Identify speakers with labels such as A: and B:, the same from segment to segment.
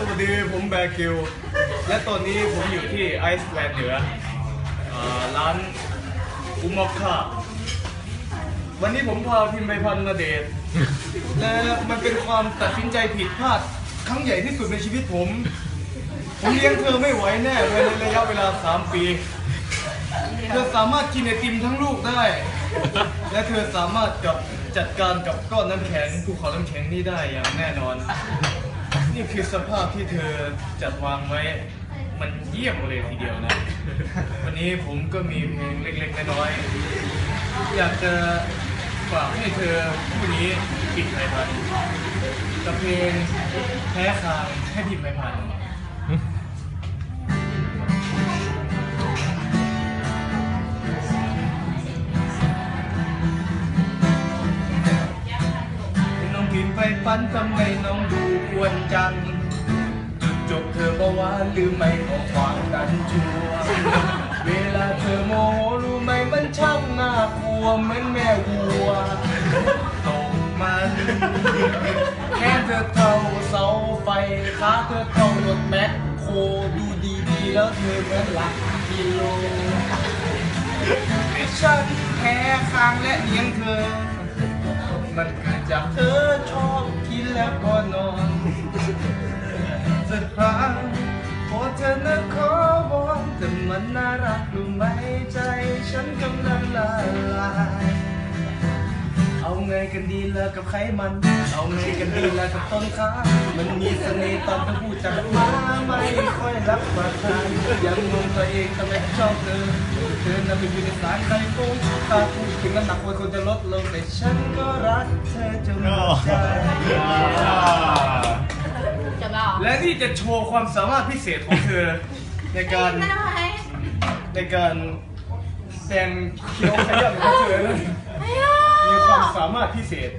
A: สวัสดีผมแบร์กิลและตอนนี้ผมอยู่ที่ไอซ์แลนด์เหนืออ่าร้านอุมอกค่าวันนี้ผมพาพิมไปพันธ์มาเดทและมันเป็นความตัดสินใจผิดพลาด ครั้งใหญ่ที่สุดในชีวิตผม ผมเลี้ยงเธอไม่ไหวแน่ภายในระยะเวลา 3 ปี เธอสามารถกินไอติมทั้งลูกได้ และเธอสามารถกับจัดการกับก้อนน้ำแข็งภูเขาน้ำแข็งนี่ได้อย่างแน่นอน นี่คือสภาพที่เธอจัดวางไว้ มันเยี่ยมเลยทีเดียวนะ วันนี้ผมก็มีเพลงเล็กๆน้อยๆอยากจะฝากให้เธอผู้นี้ปิดไพพันกับเพลงแพ้คางให้พิมไพพันธ์ ไปปันทำไมน้องดูควรจัง จุดจบเธอบอกว่าลืมไม่ขอขวางกันชัวร์เวลาเธอโมโหรู้ไหมมันช่างน่ากลัวเหมือนแม่วัวตกมันแค่เธอเท่าเสาไฟขาเธอเท่ารถแมคโครดูดีๆแล้วเธอเหมือนหลักกิโลให้ฉันแพ้คางและเลี้ยงเธอ มันเกิดจากเธอชอบกิน แล้วก็นอนสักครั้งขอเธอนะขอวอนแต่มันน่ารักรู้ไหมใจฉันกำลังละลายเอาไงกันดีละกับไขมัน เอาไงกันดีละกับต้นขามันมีเสน่ห์ตอนเธอพูดจากมาไม่ค่อยรับประทานยังงงตัวเองทำไมชอบเธอ เธอน่ะไม่อยู่ในสายใครโกงถ้าพูดถึงน้ำหนักควรควรจะลดลงแต่ฉันก็รักเธอจนหมดใจ
B: จบแล้ว
A: และนี่จะโชว์ความสามารถพิเศษของเธอ ในการ
B: ไม่ได้ไหม
A: ในการแซงเคี้ยวขย้ำของเธอนั้น
B: ไม่อะ
A: มีความสามารถพิเศษ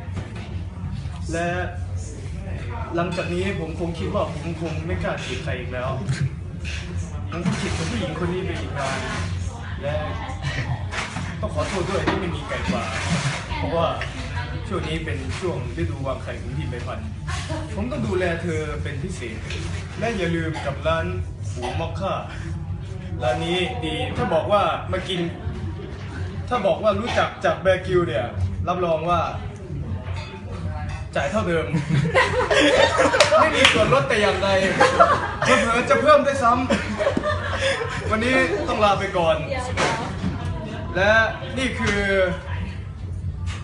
A: และหลังจากนี้ผมคงคิดว่าผมคงไม่กล้าจีบใครอีกแล้ว ผมคงคิดกับผู้หญิงคนนี้ไปอีกนานและ ต้องขอโทษด้วยที่ไม่มีไก่ป่าเพราะว่าช่วงนี้เป็นช่วงฤดูวางไข่ของพี่ใบพันผมต้องดูแลเธอเป็นพิเศษ และอย่าลืมกับร้านหูมอคค่าร้านนี้ดีถ้าบอกว่ามากิน ถ้าบอกว่ารู้จักจากแบร์กิลเนี่ย รับรองว่า จ่ายเท่าเดิม ไม่มีส่วนลดแต่อย่างใดเผลอจะเพิ่มได้ซ้ำวันนี้ต้องลาไปก่อน และนี่คือ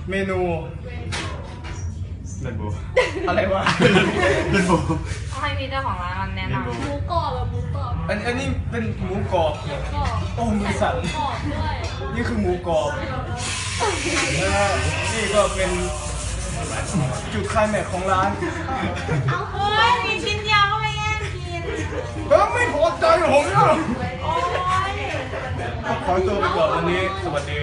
A: เมนูเรนโบอะไรวะ เรนโบ
B: ต้องให้พี่เจ้าของร้านมันแนะนำ
C: หมูกรอบแบบหมูกรอบ
A: อันอันนี้เป็นหมูกรอบ
C: กรอบ
A: โอ้มือสั่น
C: กรอบด้วย
A: นี่คือหมูกรอบและนี่ก็เป็นจุดไคลายแม็กซ์ของร้าน
B: เอาเฮ้ยมีชิ้นเดียวก็ไปแย่งกิน
A: เออไม่พอใจผมเนี่ย ขอตัวไปก่อนวันนี้ สวัสดี